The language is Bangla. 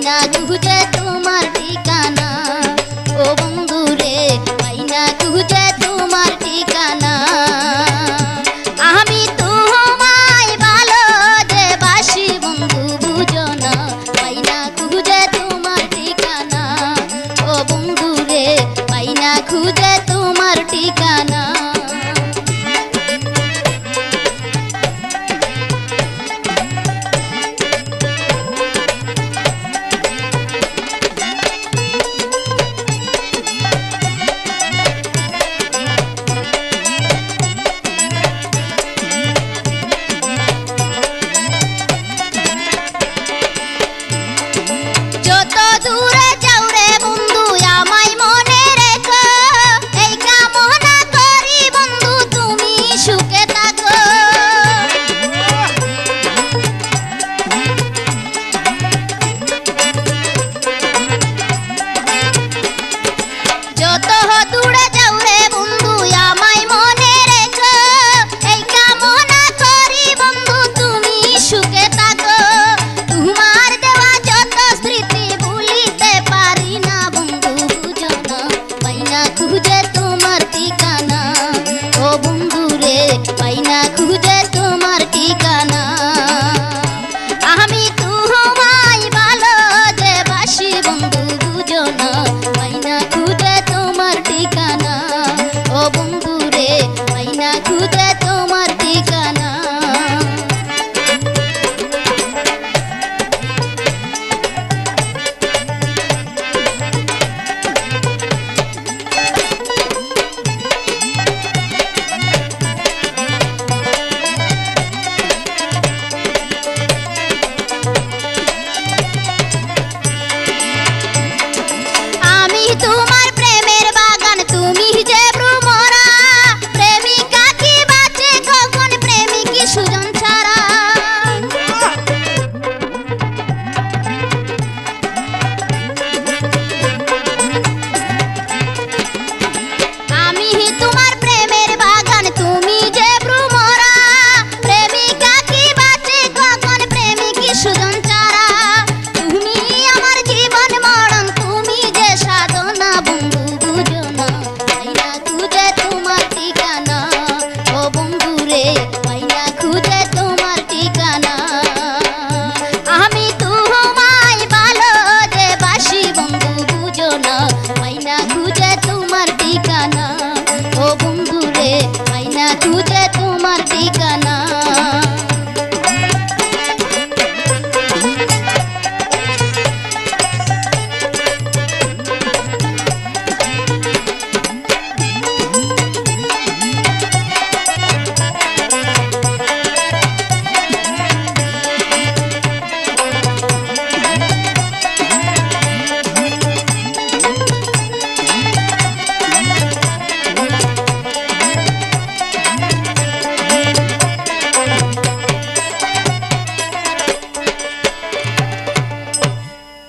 মাইনা খুঁজে তোমার ঠিকানা। ও বন্ধু রে মাইনা খুঁজে তোমার ঠিকানা। আমি তোমায় ভালো যে বাসি বন্ধু বুঝো না মাইনা খুঁজে তোমার ঠিকানা। ও বন্ধু রে মাইনা খুঁজে তোমার ঠিকানা।